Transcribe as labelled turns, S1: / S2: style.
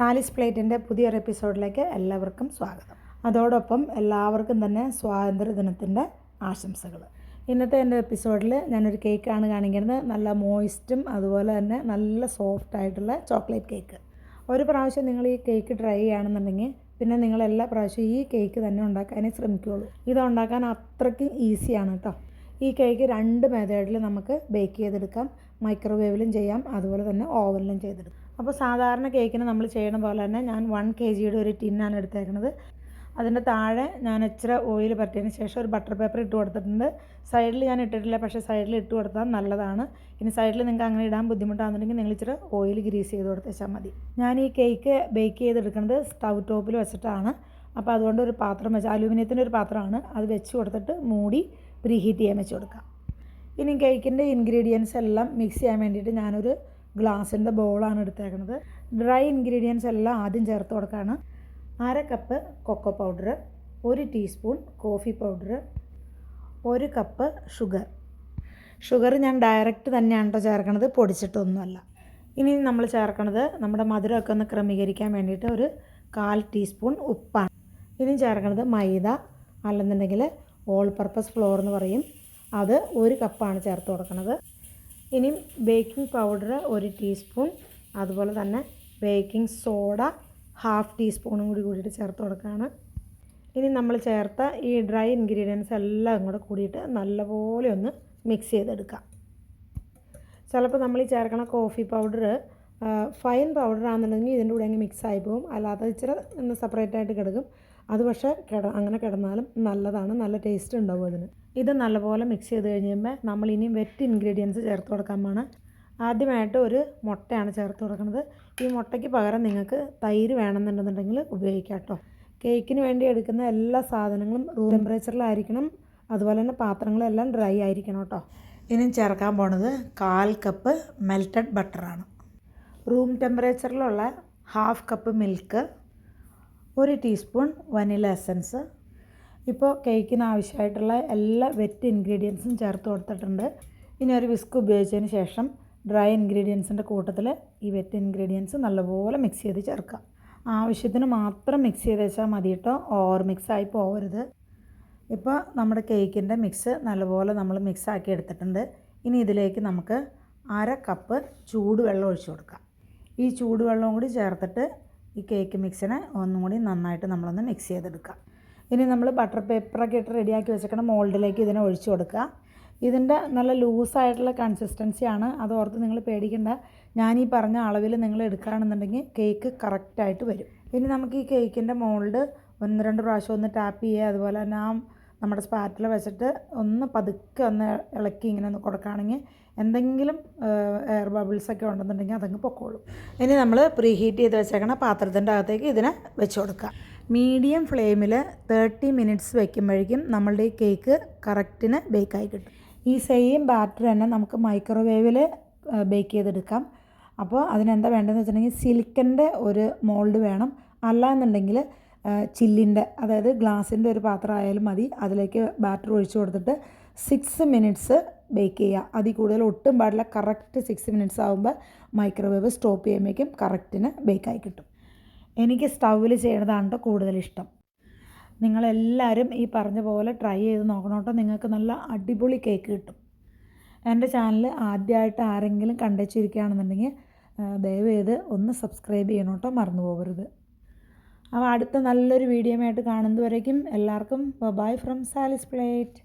S1: സാലിസ് പ്ലേറ്റിന്റെ പുതിയൊരു എപ്പിസോഡിലേക്ക് എല്ലാവർക്കും സ്വാഗതം. അതോടൊപ്പം എല്ലാവർക്കും തന്നെ സ്വാതന്ത്ര്യദിനത്തിന്റെ ആശംസകൾ. ഇന്നത്തെ എന്റെ എപ്പിസോഡിൽ ഞാനൊരു കേക്കാണ് കാണിക്കുന്നത്. നല്ല മോയിസ്റ്റും അതുപോലെ തന്നെ നല്ല സോഫ്റ്റ് ആയിട്ടുള്ള ചോക്ലേറ്റ് കേക്ക്. ഒരു പ്രാവശ്യം നിങ്ങൾ ഈ കേക്ക് ട്രൈ ചെയ്യുകയാണെന്നുണ്ടെങ്കിൽ പിന്നെ നിങ്ങൾ എല്ലാ പ്രാവശ്യവും ഈ കേക്ക് തന്നെ ഉണ്ടാക്കാനേ ശ്രമിക്കുകയുള്ളൂ. ഇത് ഉണ്ടാക്കാൻ അത്രയ്ക്ക് ഈസിയാണ് കേട്ടോ. ഈ കേക്ക് രണ്ട് മെത്തേഡിൽ നമുക്ക് ബേക്ക് ചെയ്തെടുക്കാം. മൈക്രോവേവിലും ചെയ്യാം. അതുപോലെ തന്നെ ഓവനിലും ചെയ്തെടുക്കാം. അപ്പോൾ സാധാരണ കേക്കിന് നമ്മൾ ചെയ്യണ പോലെ തന്നെ ഞാൻ വൺ കെ ജിയുടെ ഒരു ടിന്നാണ് എടുത്തേക്കുന്നത് അതിന്റെ താഴെ ഞാൻ ഇച്ചിരി ഓയിൽ പറ്റിയതിന് ശേഷം ഒരു ബട്ടർ പേപ്പർ ഇട്ട് കൊടുത്തിട്ടുണ്ട്. സൈഡിൽ ഞാൻ ഇട്ടിട്ടില്ല പക്ഷേ സൈഡിൽ ഇട്ട് കൊടുത്താൽ നല്ലതാണ്. ഇനി സൈഡിൽ നിങ്ങൾക്ക് അങ്ങനെ ഇടാൻ ബുദ്ധിമുട്ടാണെന്നുണ്ടെങ്കിൽ നിങ്ങൾ ഇച്ചിരി ഓയിൽ ഗ്രീസ് ചെയ്ത് കൊടുത്തേച്ചാൽ മതി. ഞാൻ ഈ കേക്ക് ബേക്ക് ചെയ്തെടുക്കുന്നത് സ്റ്റൗ ടോപ്പിൽ വെച്ചിട്ടാണ്. അപ്പോൾ അതുകൊണ്ട് ഒരു പാത്രം വെച്ച് അലൂമിനിയത്തിന്റെ ഒരു പാത്രമാണ്. അത് വെച്ച് കൊടുത്തിട്ട് മൂടി പ്രീഹീറ്റ് ചെയ്യാൻ വെച്ച് കൊടുക്കാം ഇനി കേക്കിന്റെ ഇൻഗ്രീഡിയൻസ് എല്ലാം മിക്സ് ചെയ്യാൻ വേണ്ടിയിട്ട് ഞാനൊരു ഗ്ലാസിന്റെ ബോളാണ് എടുത്തേക്കുന്നത് ഡ്രൈ ഇൻഗ്രീഡിയൻസ് എല്ലാം ആദ്യം ചേർത്ത് കൊടുക്കുകയാണ് അര കപ്പ് കൊക്കോ പൗഡർ ഒരു ടീസ്പൂൺ കോഫി പൗഡർ ഒരു കപ്പ് ഷുഗർ. ഷുഗർ ഞാൻ ഡയറക്റ്റ് തന്നെയാണ് കേട്ടോ ചേർക്കണത് പൊടിച്ചിട്ടൊന്നുമല്ല. ഇനി നമ്മൾ ചേർക്കണത് നമ്മുടെ മധുരമൊക്കെ ഒന്ന് ക്രമീകരിക്കാൻ വേണ്ടിയിട്ട് ഒരു കാൽ ടീസ്പൂൺ ഉപ്പാണ്. ഇനി ചേർക്കണത് മൈദ അല്ലെന്നുണ്ടെങ്കിൽ ഓൾ പർപ്പസ് ഫ്ലോർ എന്ന് പറയും. അത് ഒരു കപ്പാണ് ചേർത്ത് കൊടുക്കുന്നത് ഇനി ബേക്കിംഗ് പൗഡർ ഒരു ടീസ്പൂൺ അതുപോലെ തന്നെ ബേക്കിംഗ് സോഡ ഹാഫ് ടീസ്പൂണും കൂടി കൂടിയിട്ട് ചേർത്ത് കൊടുക്കുകയാണ്. ഇനി നമ്മൾ ചേർത്ത ഈ ഡ്രൈ ഇൻഗ്രീഡിയൻസ് എല്ലാം കൂടെ കൂടിയിട്ട് നല്ലപോലെ ഒന്ന് മിക്സ് ചെയ്തെടുക്കാം ചിലപ്പോൾ നമ്മൾ ഈ ചേർക്കണ കോഫി പൗഡർ ഫൈൻ പൗഡർ ആണെന്നുണ്ടെങ്കിൽ ഇതിന്റെ കൂടെ അങ്ങ് മിക്സ് ആയി പോകും. അല്ലാതെ ഇച്ചിരി ഒന്ന് സെപ്പറേറ്റ് ആയിട്ട് കിടക്കും. അത് പക്ഷേ കിട അങ്ങനെ കിടന്നാലും നല്ലതാണ് നല്ല ടേസ്റ്റ് ഉണ്ടാവും അതിന്. ഇത് നല്ലപോലെ മിക്സ് ചെയ്ത് കഴിയുമ്പോൾ നമ്മൾ ഇനിയും വെറ്റ് ഇൻഗ്രീഡിയൻസ് ചേർത്ത് കൊടുക്കാൻ വേണം ആദ്യമായിട്ട് ഒരു മുട്ടയാണ് ചേർത്ത് കൊടുക്കുന്നത് ഈ മുട്ടയ്ക്ക് പകരം നിങ്ങൾക്ക് തൈര് വേണമെന്നുണ്ടെന്നുണ്ടെങ്കിൽ ഉപയോഗിക്കാം കേട്ടോ. കേക്കിന് വേണ്ടി എടുക്കുന്ന എല്ലാ സാധനങ്ങളും റൂം ടെമ്പറേച്ചറിലായിരിക്കണം അതുപോലെ തന്നെ പാത്രങ്ങളെല്ലാം ഡ്രൈ ആയിരിക്കണം കേട്ടോ. ഇനി ചേർക്കാൻ പോണത് കാൽ കപ്പ് മെൽറ്റഡ് ബട്ടറാണ് റൂം ടെമ്പറേച്ചറിലുള്ള ഹാഫ് കപ്പ് മിൽക്ക് ഒരു ടീസ്പൂൺ വനില എസൻസ് ഇപ്പോൾ കേക്കിന് ആവശ്യമായിട്ടുള്ള എല്ലാ വെറ്റ് ഇൻഗ്രീഡിയൻസും ചേർത്ത് കൊടുത്തിട്ടുണ്ട്. ഇനി ഒരു വിസ്ക് ഉപയോഗിച്ചതിന് ശേഷം ഡ്രൈ ഇൻഗ്രീഡിയൻസിന്റെ കൂട്ടത്തിൽ ഈ വെറ്റ് ഇൻഗ്രീഡിയൻസ് നല്ലപോലെ മിക്സ് ചെയ്ത് ചേർക്കാം ആവശ്യത്തിന് മാത്രം മിക്സ് ചെയ്ത് വെച്ചാൽ മതി കേട്ടോ ഓവർ ആയി പോകരുത് ഇപ്പോൾ നമ്മുടെ കേക്കിന്റെ മിക്സ് നല്ലപോലെ നമ്മൾ മിക്സ് ആക്കി എടുത്തിട്ടുണ്ട്. ഇനി ഇതിലേക്ക് നമുക്ക് അര കപ്പ് ചൂടുവെള്ളം ഒഴിച്ചു കൊടുക്കാം. ഈ ചൂടുവെള്ളവും കൂടി ചേർത്തിട്ട് ഈ കേക്ക് മിക്സിനെ ഒന്നും കൂടി നന്നായിട്ട് നമ്മളൊന്ന് മിക്സ് ചെയ്തെടുക്കുക. ഇനി നമ്മൾ ബട്ടർ പേപ്പറൊക്കെ ഇട്ട് റെഡിയാക്കി വെച്ചേക്കണം മോൾഡിലേക്ക് ഇതിനെ ഒഴിച്ചു കൊടുക്കുക. ഇതിന്റെ നല്ല ലൂസായിട്ടുള്ള കൺസിസ്റ്റൻസിയാണ് അത് ഓർത്ത് നിങ്ങൾ പേടിക്കേണ്ട. ഞാൻ ഈ പറഞ്ഞ അളവിൽ നിങ്ങൾ എടുക്കുകയാണെന്നുണ്ടെങ്കിൽ കേക്ക് കറക്റ്റായിട്ട് വരും. ഇനി നമുക്ക് ഈ കേക്കിന്റെ മോൾഡ് ഒന്ന് രണ്ട് പ്രാവശ്യം ഒന്ന് ടാപ്പ് ചെയ്യുക. അതുപോലെ തന്നെ ആ നമ്മുടെ സ്പാറ്റിൽ വെച്ചിട്ട് ഒന്ന് പതുക്കെ ഒന്ന് ഇളക്കി ഇങ്ങനെ ഒന്ന് കൊടുക്കുകയാണെങ്കിൽ എന്തെങ്കിലും എയർ ബബിൾസ് ഒക്കെ ഉണ്ടെന്നുണ്ടെങ്കിൽ അതങ്ങ് പൊക്കോളും. ഇനി നമ്മൾ പ്രീ ഹീറ്റ് ചെയ്ത് വെച്ചേക്കണ പാത്രത്തിന്റെ അകത്തേക്ക് ഇതിനെ വെച്ച് കൊടുക്കുക. മീഡിയം ഫ്ലെയിമിൽ തേർട്ടി മിനിറ്റ്സ് വെക്കുമ്പോഴേക്കും നമ്മളുടെ ഈ കേക്ക് കറക്റ്റിന് ബേക്കായി കിട്ടും. ഈ സെയിം ബാറ്റർ തന്നെ നമുക്ക് മൈക്രോവേവിൽ ബേക്ക് ചെയ്തെടുക്കാം. അപ്പോൾ അതിനെന്താ വേണ്ടതെന്ന് വെച്ചിട്ടുണ്ടെങ്കിൽ സിലിക്കന്റെ ഒരു മോൾഡ് വേണം. അല്ലാന്നുണ്ടെങ്കിൽ ചില്ലിന്റെ അതായത് ഗ്ലാസിന്റെ ഒരു പാത്രം ആയാലും മതി. അതിലേക്ക് ബാറ്റർ ഒഴിച്ചു കൊടുത്തിട്ട് സിക്സ് മിനിറ്റ്സ് ബേക്ക് ചെയ്യുക. അതിൽ കൂടുതൽ ഒട്ടും പാടില്ല. കറക്റ്റ് സിക്സ് മിനിറ്റ്സ് ആകുമ്പോൾ മൈക്രോവേവ് സ്റ്റോപ്പ് ചെയ്യുമ്പോഴേക്കും കറക്റ്റിന് ബേക്കായി കിട്ടും. എനിക്ക് സ്റ്റൗവിൽ ചെയ്യണതാണ് കൂടുതൽ ഇഷ്ടം. നിങ്ങളെല്ലാവരും ഈ പറഞ്ഞ പോലെ ട്രൈ ചെയ്ത് നോക്കണം കേട്ടോ നിങ്ങൾക്ക് നല്ല അടിപൊളി കേക്ക് കിട്ടും. എന്റെ ചാനൽ ആദ്യമായിട്ട് ആരെങ്കിലും കണ്ടുവച്ചിരിക്കുകയാണെന്നുണ്ടെങ്കിൽ ദയവ് ചെയ്ത് ഒന്ന് സബ്സ്ക്രൈബ് ചെയ്യണം കേട്ടോ മറന്നു പോകരുത് അപ്പോൾ അടുത്ത നല്ലൊരു വീഡിയോ ആയിട്ട് കാണുന്നതുവരേക്കും എല്ലാവർക്കും ബൈ ഫ്രം സാലിസ് പ്ലേറ്റ്